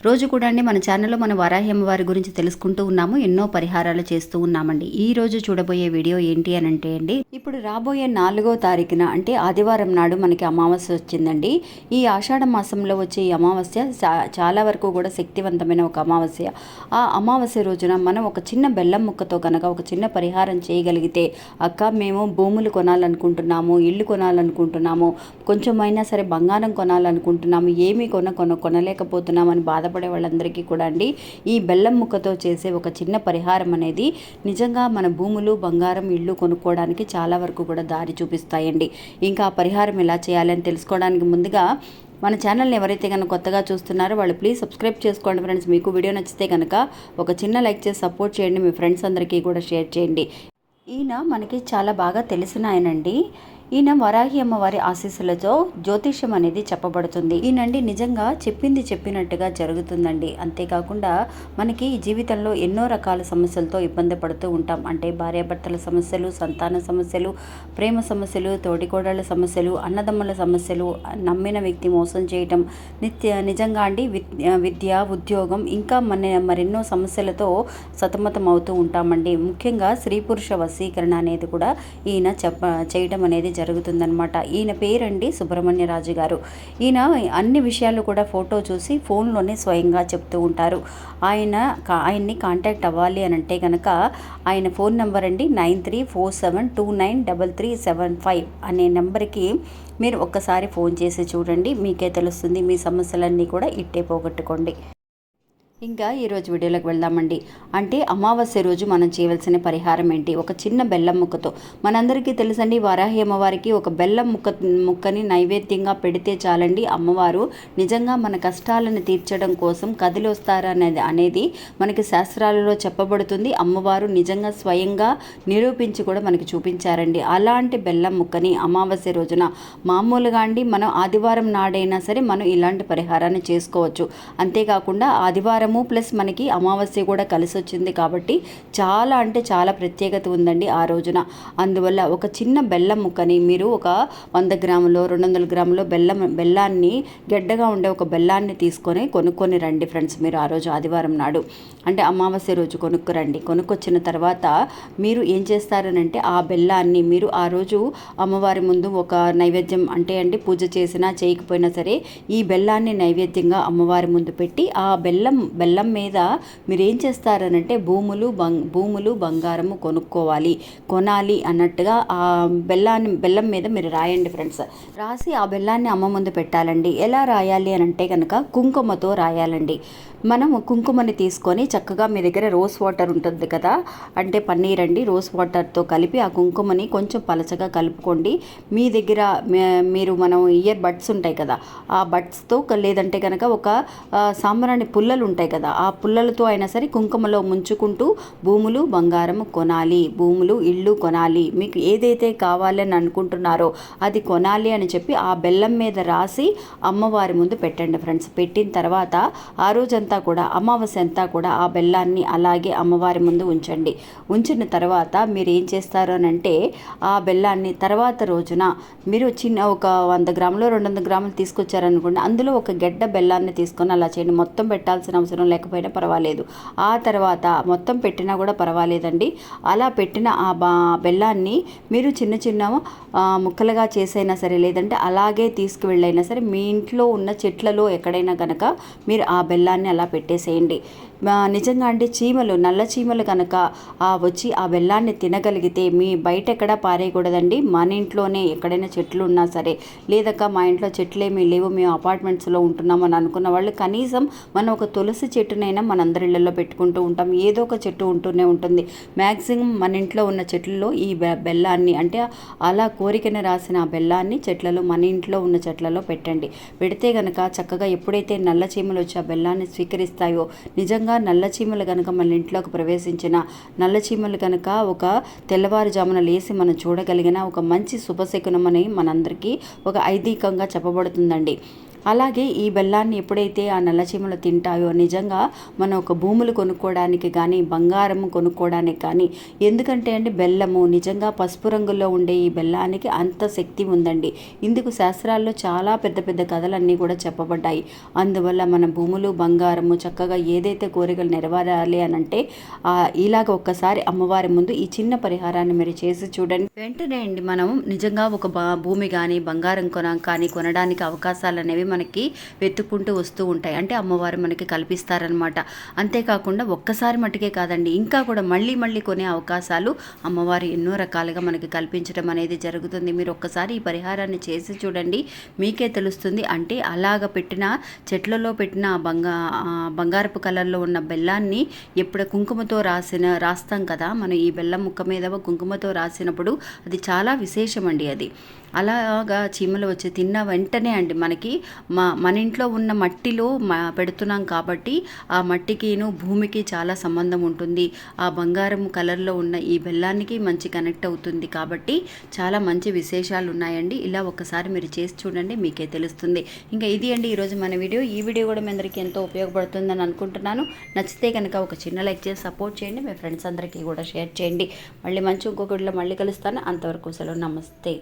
రోజు కూడా అండి మన ఛానల్లో మన వరాహి అమ్మవారి గురించి తెలుసుకుంటూ ఉన్నాము ఎన్నో పరిహారాలు చేస్తూ ఉన్నామండి. ఈ రోజు చూడబోయే వీడియో ఏంటి అని అంటే అండి ఇప్పుడు రాబోయే నాలుగో తారీఖున అంటే ఆదివారం నాడు మనకి అమావాస్య వచ్చిందండి. ఈ ఆషాఢ మాసంలో వచ్చే ఈ అమావాస్య చా- చాలా వరకు కూడా శక్తివంతమైన ఒక అమావాస్య. ఆ అమావాస్య రోజున మనం ఒక చిన్న బెల్లం ముక్కతో కనుక ఒక చిన్న పరిహారం చేయగలిగితే అక్క మేము భూములు కొనాలనుకుంటున్నాము ఇల్లు కొనాలనుకుంటున్నాము కొంచెమైనా సరే బంగారం కొనాలనుకుంటున్నాము ఏమీ కొన కొన కొనలేకపోతున్నామని బాధ బాధపడే వాళ్ళందరికీ కూడా అండి. ఈ బెల్లం ముక్కతో చేసే ఒక చిన్న పరిహారం అనేది నిజంగా మన భూములు బంగారం ఇల్లు కొనుక్కోవడానికి చాలా వరకు కూడా దారి చూపిస్తాయండి. ఇంకా ఆ పరిహారం ఎలా చేయాలని తెలుసుకోవడానికి ముందుగా మన ఛానల్ని ఎవరైతే కనుక కొత్తగా చూస్తున్నారో వాళ్ళు ప్లీజ్ సబ్స్క్రైబ్ చేసుకోండి ఫ్రెండ్స్. మీకు వీడియో నచ్చితే కనుక ఒక చిన్న లైక్ చేసి సపోర్ట్ చేయండి. మీ ఫ్రెండ్స్ అందరికీ కూడా షేర్ చేయండి. ఈయన మనకి చాలా బాగా తెలిసిన ఆయనండి. ఈయన వరాహి అమ్మవారి ఆశీస్సులతో జ్యోతిష్యం అనేది చెప్పబడుతుంది. ఈయనండి నిజంగా చెప్పింది చెప్పినట్టుగా జరుగుతుందండి. అంతేకాకుండా మనకి జీవితంలో ఎన్నో రకాల సమస్యలతో ఇబ్బంది పడుతూ ఉంటాం. అంటే భార్యాభర్తల సమస్యలు సంతాన సమస్యలు ప్రేమ సమస్యలు తోటికోడళ్ళ సమస్యలు అన్నదమ్ముల సమస్యలు నమ్మిన వ్యక్తి మోసం చేయటం నిత్య నిజంగా అండి విద్య విద్య ఉద్యోగం ఇంకా మన మరెన్నో సమస్యలతో సతమతం అవుతూ ఉంటామండి. ముఖ్యంగా స్త్రీ పురుష వశీకరణ అనేది కూడా ఈయన చెప్ప చేయడం అనేది జరుగుతుందనమాట ఈయన పేరండి సుబ్రహ్మణ్య రాజు గారు. ఈయన అన్ని విషయాలు కూడా ఫోటో చూసి ఫోన్లోనే స్వయంగా చెప్తూ ఉంటారు. ఆయన కా- ఆయన్ని కాంటాక్ట్ అవ్వాలి అని అంటే కనుక ఆయన ఫోన్ నెంబర్ అండి nine three four seven two nine double three seven five అనే నెంబర్కి మీరు ఒక్కసారి ఫోన్ చేసి చూడండి. మీకే తెలుస్తుంది మీ సమస్యలన్నీ కూడా ఇట్టే పోగొట్టుకోండి. ఇంకా ఈరోజు వీడియోలోకి వెళ్దామండి. అంటే అమావాస్య రోజు మనం చేయవలసిన పరిహారం ఏంటి? ఒక చిన్న బెల్లం ముక్కతో. మనందరికీ తెలుసండి వరాహి అమ్మవారికి ఒక బెల్లం ముక్క ముక్కని నైవేద్యంగా పెడితే చాలండి. అమ్మవారు నిజంగా మన కష్టాలను తీర్చడం కోసం కదిలి వస్తారనేది అనేది మనకి శాస్త్రాలలో చెప్పబడుతుంది. అమ్మవారు నిజంగా స్వయంగా నిరూపించి కూడా మనకి చూపించారండి. అలాంటి బెల్లం ముక్కని అమావాస్య రోజున మామూలుగా అండి మనం ఆదివారం నాడైనా సరే మనం ఇలాంటి పరిహారాన్ని చేసుకోవచ్చు. అంతేకాకుండా ఆదివారం ఆదివారము ప్లస్ మనకి అమావాస్య కూడా కలిసి వచ్చింది కాబట్టి చాలా అంటే చాలా ప్రత్యేకత ఉందండి ఆ రోజున. అందువల్ల ఒక చిన్న బెల్లం ముక్కని మీరు ఒక వంద గ్రాములో రెండు వందల గ్రాములు బెల్లం బెల్లాన్ని గెడ్డగా ఉండే ఒక బెల్లాన్ని తీసుకొని కొనుక్కొని రండి ఫ్రెండ్స్ మీరు ఆ రోజు ఆదివారం నాడు. అంటే అమావాస్య రోజు కొనుక్కురండి. కొనుక్కొచ్చిన తర్వాత మీరు ఏం చేస్తారనంటే ఆ బెల్లాన్ని మీరు ఆ రోజు అమ్మవారి ముందు ఒక నైవేద్యం అంటే అండి పూజ చేసినా చేయకపోయినా సరే ఈ బెల్లాన్ని నైవేద్యంగా అమ్మవారి ముందు పెట్టి ఆ బెల్లం బెల్లం మీద మీరు ఏం చేస్తారనంటే భూములు బంగ్ భూములు బంగారము కొనుక్కోవాలి కొనాలి అన్నట్టుగా ఆ బెల్లాన్ని బెల్లం మీద మీరు రాయండి ఫ్రెండ్స్. రాసి ఆ బెల్లాన్ని అమ్మ ముందు పెట్టాలండి. ఎలా రాయాలి అని అంటే కనుక కుంకుమతో రాయాలండి. మనం కుంకుమని తీసుకొని చక్కగా మీ దగ్గర రోస్ వాటర్ ఉంటుంది కదా అంటే పన్నీర్ అండి రోస్ వాటర్తో కలిపి ఆ కుంకుమని కొంచెం పలచగా కలుపుకోండి. మీ దగ్గర మీరు మనం ఇయర్ బడ్స్ ఉంటాయి కదా ఆ బడ్స్తో లేదంటే కనుక ఒక ఆ, సాంబ్రాణి పుల్లలు ఉంటాయి కదా ఆ పుల్లలతో అయినా సరే కుంకుమలో ముంచుకుంటూ భూములు బంగారం కొనాలి భూములు ఇళ్ళు కొనాలి మీకు ఏదైతే కావాలని అనుకుంటున్నారో అది కొనాలి అని చెప్పి ఆ బెల్లం మీద రాసి అమ్మవారి ముందు పెట్టండి ఫ్రెండ్స్. పెట్టిన తర్వాత ఆ రోజంతా అంతా కూడా అమావాస్య అంతా కూడా ఆ బెల్లాన్ని అలాగే అమ్మవారి ముందు ఉంచండి. ఉంచిన తర్వాత మీరు ఏం చేస్తారు అని అంటే ఆ బెల్లాన్ని తర్వాత రోజున మీరు చిన్న ఒక వంద గ్రాములు రెండు వందల గ్రాములు తీసుకొచ్చారనుకోండి అందులో ఒక గెడ్డ బెల్లాన్ని తీసుకొని అలా చేయండి. మొత్తం పెట్టాల్సిన అవసరం లేకపోయినా పర్వాలేదు. ఆ తర్వాత మొత్తం పెట్టినా కూడా పర్వాలేదండి. అలా పెట్టిన ఆ బా బెల్లాన్ని మీరు చిన్న చిన్న ముక్కలుగా చేసైనా సరే లేదంటే అలాగే తీసుకువెళ్ళైనా సరే మీ ఇంట్లో ఉన్న చెట్లలో ఎక్కడైనా కనుక మీరు ఆ బెల్లాన్ని అలా పెట్టేసేయండి. నిజంగా అంటే చీమలు నల్ల చీమలు కనుక ఆ వచ్చి ఆ బెల్లాన్ని తినగలిగితే మీ బయట ఎక్కడ పారేయకూడదండి. మన ఇంట్లోనే ఎక్కడైనా చెట్లు ఉన్నా సరే లేదక్క మా ఇంట్లో చెట్లేమీ లేవు మేము అపార్ట్మెంట్స్లో ఉంటున్నామని అనుకున్న వాళ్ళు కనీసం మనం ఒక తులసి చెట్టునైనా మనందరి ఇళ్ళల్లో పెట్టుకుంటూ ఉంటాం. ఏదో ఒక చెట్టు ఉంటూనే ఉంటుంది. మ్యాక్సిమం మన ఇంట్లో ఉన్న చెట్లలో ఈ బె- బెల్లాన్ని అంటే అలా కోరికను రాసిన ఆ బెల్లాన్ని చెట్లలో మన ఇంట్లో ఉన్న చెట్లలో పెట్టండి. పెడితే గనక చక్కగా ఎప్పుడైతే నల్ల చీమలు వచ్చి ఆ బెల్లాన్ని స్వీకరిస్తాయో నిజంగా ముఖ్యంగా నల్లచీమలు కనుక మన ఇంట్లోకి ప్రవేశించిన నల్లచీమలు కనుక ఒక తెల్లవారుజామున లేసి మనం చూడగలిగిన ఒక మంచి శుభశకునం అని మనందరికీ ఒక ఐదీకంగా చెప్పబడుతుందండి. అలాగే ఈ బెల్లాన్ని ఎప్పుడైతే ఆ నల్లచీమలు తింటాయో నిజంగా మనం ఒక భూములు కొనుక్కోవడానికి కానీ బంగారం కొనుక్కోవడానికి కానీ ఎందుకంటే అండి బెల్లము నిజంగా పసుపు రంగులో ఉండే ఈ బెల్లానికి అంత శక్తి ఉందండి. ఇందుకు శాస్త్రాల్లో చాలా పెద్ద పెద్ద కథలన్నీ కూడా చెప్పబడ్డాయి. అందువల్ల మన భూములు బంగారము చక్కగా ఏదైతే కోరికలు నెరవేరాలి అని అంటే ఇలాగ ఒక్కసారి అమ్మవారి ముందు ఈ చిన్న పరిహారాన్ని మీరు చేసి చూడండి. వెంటనే అండి మనం నిజంగా ఒక భూమి కానీ బంగారం కొన కానీ కొనడానికి అవకాశాలు అనేవి మనకి వెతుక్కుంటూ వస్తూ ఉంటాయి. అంటే అమ్మవారు మనకి కల్పిస్తారనమాట అంతేకాకుండా ఒక్కసారి మట్టుకే కాదండి ఇంకా కూడా మళ్ళీ మళ్ళీ కొనే అవకాశాలు అమ్మవారు ఎన్నో రకాలుగా మనకి కల్పించడం అనేది జరుగుతుంది. మీరు ఒక్కసారి ఈ పరిహారాన్ని చేసి చూడండి మీకే తెలుస్తుంది. అంటే అలాగ పెట్టిన చెట్లలో పెట్టిన బంగా బంగారపు కలర్లో ఉన్న బెల్లాన్ని ఎప్పుడు కుంకుమతో రాసిన రాస్తాం కదా మనం ఈ బెల్లం ముక్క మీద కుంకుమతో రాసినప్పుడు అది చాలా విశేషం అండి అది. అలాగా చీమలు వచ్చి తిన్న వెంటనే అండి మనకి మా మన ఇంట్లో ఉన్న మట్టిలో మా పెడుతున్నాం కాబట్టి ఆ మట్టికిను భూమికి చాలా సంబంధం ఉంటుంది. ఆ బంగారం కలర్లో ఉన్న ఈ బెల్లానికి మంచి కనెక్ట్ అవుతుంది కాబట్టి చాలా మంచి విశేషాలు ఉన్నాయండి. ఇలా ఒకసారి మీరు చేసి చూడండి మీకే తెలుస్తుంది. ఇంకా ఇది అండి ఈరోజు మన వీడియో. ఈ వీడియో కూడా మీ అందరికీ ఎంతో ఉపయోగపడుతుందని అనుకుంటున్నాను. నచ్చితే కనుక ఒక చిన్న లైక్ చేసి సపోర్ట్ చేయండి. మీ ఫ్రెండ్స్ అందరికీ కూడా షేర్ చేయండి. మళ్ళీ మంచి ఇంకొకటిలో మళ్ళీ కలుస్తాను. అంతవరకు సెలవు. నమస్తే.